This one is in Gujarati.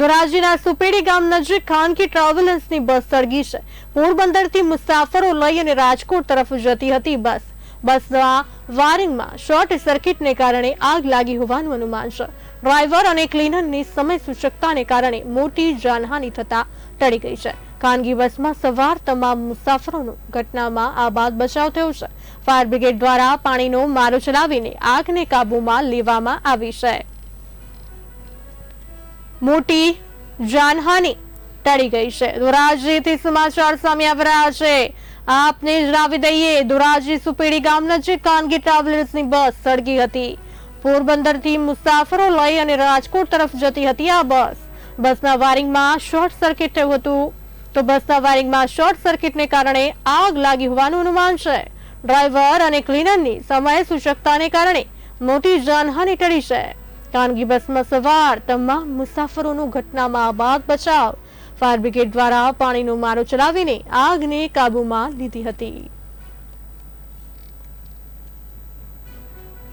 ધોરાજીના સુપેડી ગામ નજીક ખાનગી ટ્રાવેલન્સની બસ સળગી છે. પોરબંદરથી મુસાફરો લઈ અને રાજકોટ તરફ જતી હતી બસ. બસના વાયરિંગમાં શોર્ટ સર્કિટને કારણે આગ લાગી હોવાનું અનુમાન છે. ડ્રાઈવર અને ક્લીનરની સમય સૂચકતાને કારણે મોટી જાનહાનિ થતા ટળી ગઈ છે. ખાનગી બસમાં સવાર તમામ મુસાફરોનું ઘટનામાં આ બાદ બચાવ થયો છે. ફાયર બ્રિગેડ દ્વારા પાણીનો મારો ચલાવીને આગને કાબૂમાં લેવામાં આવી છે. મોટી જાનહાનિ ટળી ગઈ છે. ધોરાજીથી સમાચાર સામે આવી રહ્યા છે. આપને જણાવી દઈએ, ધોરાજી સુપેડી ગામ નજીક ખાનગી ટ્રાવેલર્સની બસ સળગી હતી. પોરબંદરથી મુસાફરો લઈ અને રાજકોટ તરફ જતી હતી આ બસ. બસના વાયરિંગમાં શોર્ટ સર્કિટ થયું હતું. તો બસના વાયરિંગમાં શોર્ટ સર્કિટને કારણે આગ લાગી હોવાનું અનુમાન છે. ડ્રાઈવર અને ક્લીનરની સમય સૂચકતાને કારણે મોટી જાનહાનિ ટળી છે. ખાનગી બસમાં સવાર તમામ મુસાફરોનો ઘટનામાં બાદ બચાવ. ફાયર બ્રિગેડ દ્વારા પાણીનો મારો ચલાવીને આગને કાબૂમાં લીધી હતી.